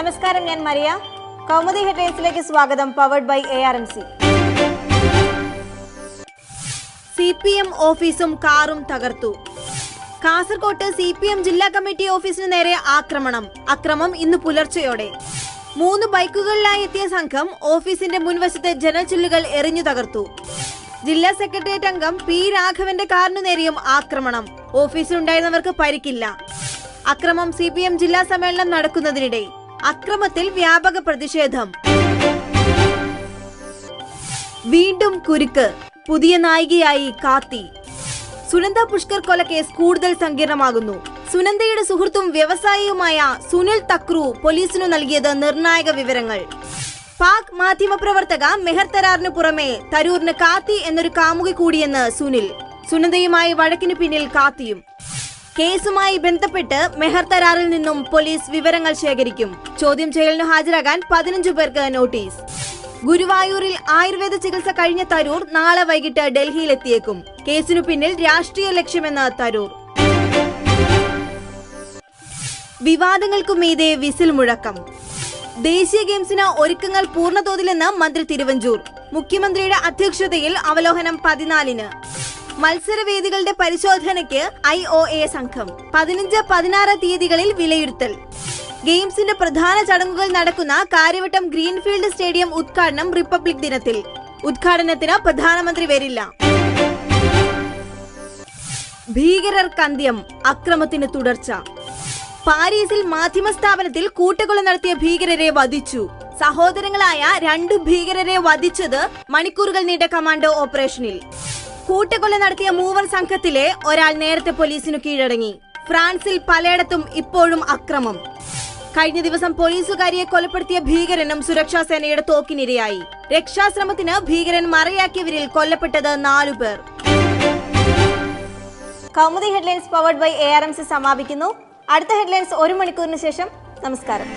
നമസ്കാരം ഞാൻ മരിയ. കൗമുദി ഹെഡ്ലൈൻസിലേക്ക് സ്വാഗതം powered by A R M C C P M ഓഫീസും കാറും തകർത്തു. കാസർകോട്ട് സി പി എം ജില്ലാ കമ്മിറ്റി ഓഫീസിന് നേരെ ആക്രമണം. അക്രമം ഇന്ന് പുലർച്ചെയോടെ. മൂന്ന് ബൈക്കുകളിലായി എത്തിയ സംഘം ഓഫീസിന്റെ മുൻവശത്തെ ജനച്ചില്ലുകൾ എറിഞ്ഞു തകർത്തു. ജില്ലാ സെക്രട്ടേറിയറ്റ് അംഗം പി രാഘവന്റെ കാറിനു നേരെയും ആക്രമണം. ഓഫീസിലുണ്ടായിരുന്നവർക്ക് പരിക്കില്ല. അക്രമം സി ജില്ലാ സമ്മേളനം നടക്കുന്നതിനിടെ. അക്രമത്തിൽ വ്യാപക പ്രതിഷേധം. വീണ്ടും കുരുക്ക്. പുതിയ നായികയായി കാത്തി. സുനന്ദ പുഷ്കർ കൊലക്കേസ് കൂടുതൽ സങ്കീർണമാകുന്നു. സുനന്ദയുടെ സുഹൃത്തും വ്യവസായിയുമായ സുനിൽ തക്രു പോലീസിനു നൽകിയത് നിർണായക വിവരങ്ങൾ. പാക് മാധ്യമപ്രവർത്തക മെഹർ തരാറിന് പുറമെ തരൂറിന് കാത്തി എന്നൊരു കാമുകി കൂടിയെന്ന് സുനിൽ. സുനന്ദയുമായി വഴക്കിനു പിന്നിൽ കാത്തിയും. കേസുമായി ബന്ധപ്പെട്ട് മെഹർ തരാറിൽ നിന്നും പോലീസ് വിവരങ്ങൾ ശേഖരിക്കും. ചോദ്യം ചെയ്യലിന് ഹാജരാകാൻ പതിനഞ്ചു പേർക്ക് നോട്ടീസ്. ഗുരുവായൂരിൽ ആയുർവേദ ചികിത്സ കഴിഞ്ഞ തരൂർ നാളെ വൈകിട്ട് ഡൽഹിയിലെത്തിയേക്കും. കേസിനു പിന്നിൽ രാഷ്ട്രീയ ലക്ഷ്യമെന്ന് തരൂർ. വിവാദങ്ങൾക്കു മീതെ വിസിൽ മുഴക്കം. ദേശീയ ഗെയിംസിന് ഒരുക്കങ്ങൾ പൂർണതോതിലെന്ന് മന്ത്രി തിരുവഞ്ചൂർ. മുഖ്യമന്ത്രിയുടെ അധ്യക്ഷതയിൽ അവലോകനം പതിനാലിന്. മത്സരവേദികളുടെ പരിശോധനയ്ക്ക് ഐ ഒ എ സംഘം പതിനഞ്ച് പതിനാറ് തീയതികളിൽ വിലയിരുത്തൽ. ഗെയിംസിന്റെ പ്രധാന ചടങ്ങുകൾ നടക്കുന്ന കാര്യവട്ടം ഗ്രീൻഫീൽഡ് സ്റ്റേഡിയം ഉദ്ഘാടനം റിപ്പബ്ലിക് ദിനത്തിൽ. ഉദ്ഘാടനത്തിന് പ്രധാനമന്ത്രി വരില്ല. ഭീകരർ കന്ത്യം അക്രമത്തിന് തുടർച്ച. പാരീസിൽ മാധ്യമ സ്ഥാപനത്തിൽ കൂട്ടക്കൊല നടത്തിയ ഭീകരരെ വധിച്ചു. സഹോദരങ്ങളായ രണ്ട് ഭീകരരെ വധിച്ചത് മണിക്കൂറുകൾ നീണ്ട കമാൻഡോ ഓപ്പറേഷനിൽ. കൂട്ടക്കൊല നടത്തിയ മൂവർ സംഘത്തിലെ ഒരാൾ നേരത്തെ പോലീസിനു കീഴടങ്ങി. ഫ്രാൻസിൽ പലയിടത്തും ഇപ്പോഴും അക്രമം. കഴിഞ്ഞ ദിവസം പോലീസുകാരിയെ കൊലപ്പെടുത്തിയ ഭീകരനും സുരക്ഷാ സേനയുടെ തോക്കിനിരയായി. രക്ഷാശ്രമത്തിന് ഭീകരൻ മറയാക്കിയവരിൽ കൊല്ലപ്പെട്ടത് നാലുപേർ Kaumudi headlines powered by A R M C സമാപിക്കുന്നു. അടുത്ത ഹെഡ്ലൈൻസ് ഒരു മണിക്കൂറിന് ശേഷം നമസ്കാരം.